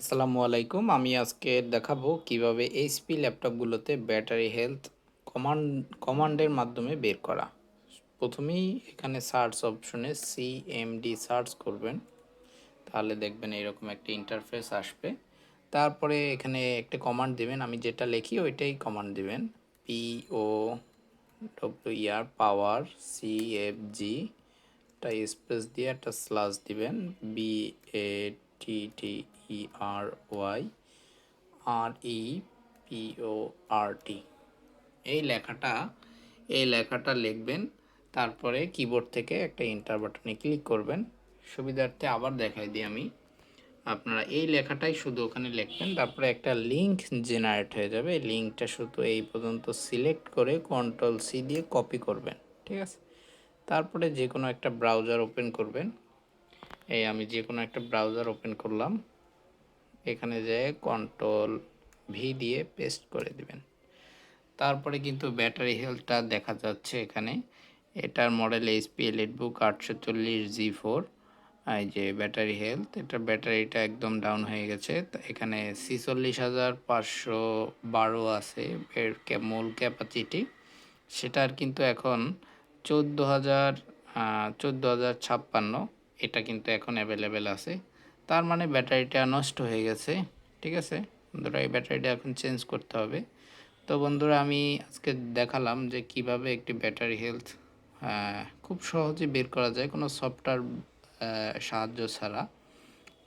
আসসালামু আলাইকুম। আমি আজকে দেখাবো কীভাবে এইচপি ল্যাপটপগুলোতে ব্যাটারি হেলথ কমান্ড, কমান্ডের মাধ্যমে বের করা। প্রথমেই এখানে সার্চ অপশনে সিএমডি সার্চ করবেন। তাহলে দেখবেন এরকম একটা ইন্টারফেস আসবে। তারপরে এখানে একটা কমান্ড দিবেন। আমি যেটা লিখি ওইটাই কমান্ড দিবেন। পিও ডব্লিউ ইয়ার পাওয়ার সিএফজি একটা স্পেস দিয়ে একটা স্লাস দিবেন। B A T T E R Y R E P O R T এই লেখাটা এই লেখাটা লিখবেন, তারপরে কিবোর্ড থেকে একটা ইন্টার বাটনে ক্লিক করবেন। সুবিধার্থে আবার দেখাই দিই আমি। আপনারা এই লেখাটাই শুধু ওখানে লিখবেন, তারপরে একটা লিঙ্ক জেনারেট হয়ে যাবে। লিঙ্কটা শুধু এই পর্যন্ত সিলেক্ট করে কন্ট্রোল সি দিয়ে কপি করবেন, ঠিক আছে? তারপরে যে কোনো একটা ব্রাউজার ওপেন করবেন। এই আমি যে কোনো একটা ব্রাউজার ওপেন করলাম। এখানে যে কন্ট্রোল ভি দিয়ে পেস্ট করে দিবেন। তারপরে কিন্তু ব্যাটারি হেলথটা দেখা যাচ্ছে এখানে। এটার মডেল এইচপি বুক আটশো চল্লিশ জি ফোর এই যে ব্যাটারি হেলথ এটা ব্যাটারিটা একদম ডাউন হয়ে গেছে। এখানে ছিচল্লিশ হাজার পাঁচশো বারো আছে এর মূল ক্যাপাসিটি সেটার কিন্তু এখন চোদ্দ হাজার চোদ্দ হাজার ছাপ্পান্ন, এটা কিন্তু এখন অ্যাভেলেবেল আছে। তার মানে ব্যাটারিটা নষ্ট হয়ে গেছে, ঠিক আছে? বন্ধুরা, এই ব্যাটারিটা এখন চেঞ্জ করতে হবে। তো বন্ধুরা, আমি আজকে দেখালাম যে কীভাবে একটি ব্যাটারি হেলথ খুব সহজে বের করা যায় কোনো সফটওয়্যার সাহায্য ছাড়া।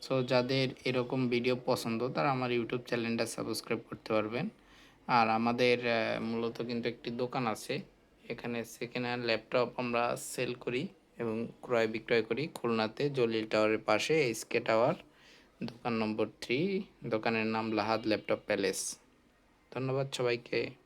সো যাদের এরকম ভিডিও পছন্দ, তারা আমার ইউটিউব চ্যানেলটা সাবস্ক্রাইব করতে পারবেন। আর আমাদের মূলত কিন্তু একটি দোকান আছে। এখানে সেকেন্ড হ্যান্ড ল্যাপটপ আমরা সেল করি। এবং ক্রয় বিক্রয় করি খুলনাতে জলিল টাওয়ারের পাশে এসকে টাওয়ার, দোকান নম্বর থ্রি দোকানের নাম লাহাদ ল্যাপটপ প্যালেস। ধন্যবাদ সবাইকে।